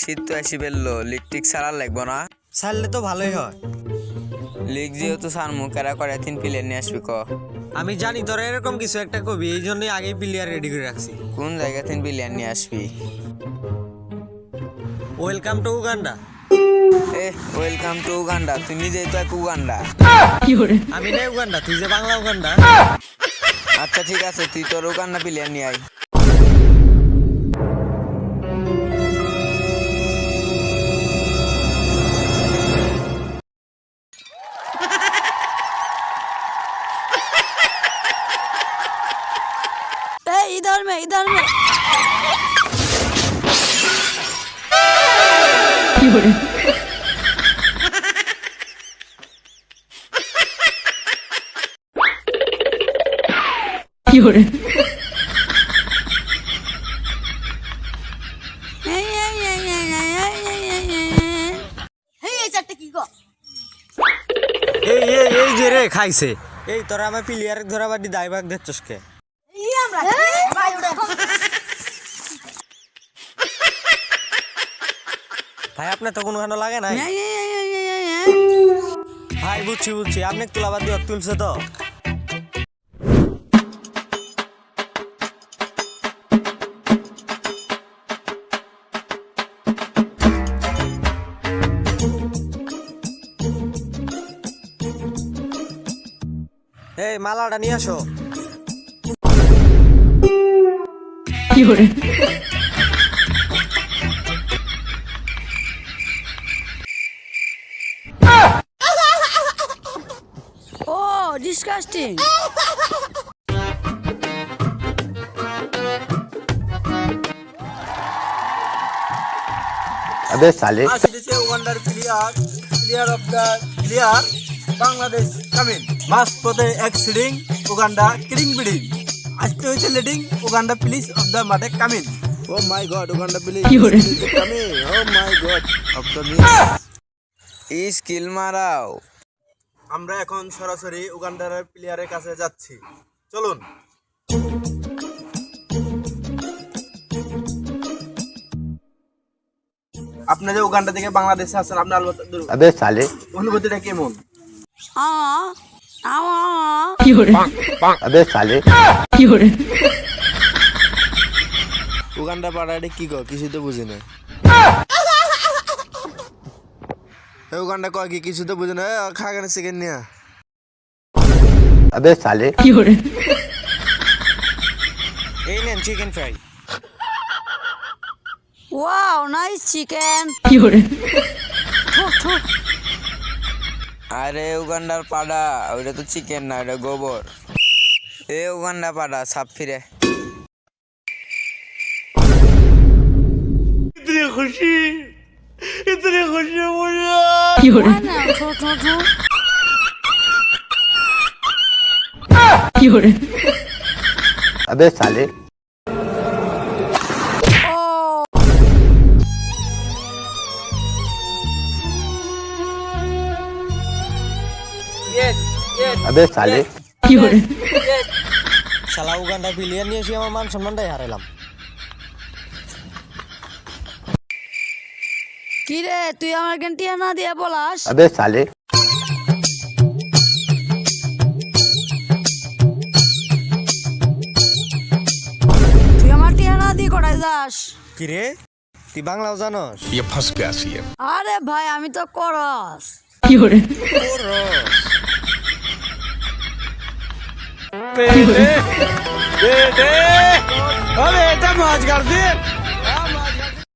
শীত তো আসি বেললো লিক টিক সারার লাগবো না। ছাড়লে তো ভালোই হয়। লিক যেহেতু সার মুখেরা করে তিন প্লেয়ার নিয়ে আসবি ক? আমি জানি তোরা এরকম কিছু একটা কবি এই জন্যই আগেই প্লেয়ার রেডি করে রাখছি। কোন জায়গা তিন প্লেয়ার নিয়ে আসবি? ওয়েলকাম টু উগান্ডা এ ওয়েলকাম টু উগান্ডা তুই নিজেই তো এক উগান্ডা আমি না উগান্ডা তুই যে বাংলা উগান্ডা আচ্ছা ঠিক আছে তুই তোর উগান্ডা প্লেয়ার নিয়ে আয়। গো? এই এই এই যে রে খাইছে এই তোরা আমার প্লেয়ার ধরা বাদি দায়ভাগ দিচ্ছস কে আমরা ভাই আপনার তো কোনো লাগে না ভাই বুঝছি বুঝছি। আপনি তুলাবাদ দিয়ে তুলছে তো। এই মালাটা নিয়ে আসো। Oh, disgusting. আবে সালে আসিতেছে wonder player player of the player Bangladesh coming মাস পথে এক সিডিং উগান্ডা ক্রিং বিডিং আজকে হয়েছে লেডিং উগান্ডা প্লিজ অফ দ্য মাঠে coming oh my god Uganda please coming oh my god of the miss skill মারাও আমরা এখন সরাসরি উগান্ডার প্লেয়ারের কাছে যাচ্ছি। চলুন। আপনি যে উগান্ডা থেকে বাংলাদেশে আছেন আপনার অনুভূতিটা কেমন? আবে সালে কি উগান্ডা পাড়াটা কি কয়? কিছু তো বুঝি না উগান্ডা কয় কি? কিছু তো বুঝি না খাগানে চিকেন নিয়া। আবে সালে কি হরে এই নেন chicken fry wow nice chicken কি হরে আরে উগান্ডার পাড়া ওইটা তো চিকেন না ওটা গোবর এ উগান্ডা পাড়া সাপ ফিরে Why not? True, true, true. अबे साले अबे साले শালা উগান্ডা প্লেয়ার নিয়ে এসে আমার মান সম্মানটাই হারাইলাম কি রে তুই আমার গেন্টিয়া না দিয়ে বলাস अबे साले তুই আমার টিয়া না দিয়ে কটাই যাস কি রে তুই বাংলাও জানস ये फंस गया सीएम আরে ভাই আমি তো করস बेटे बेटे अब बेटा मौज कर दे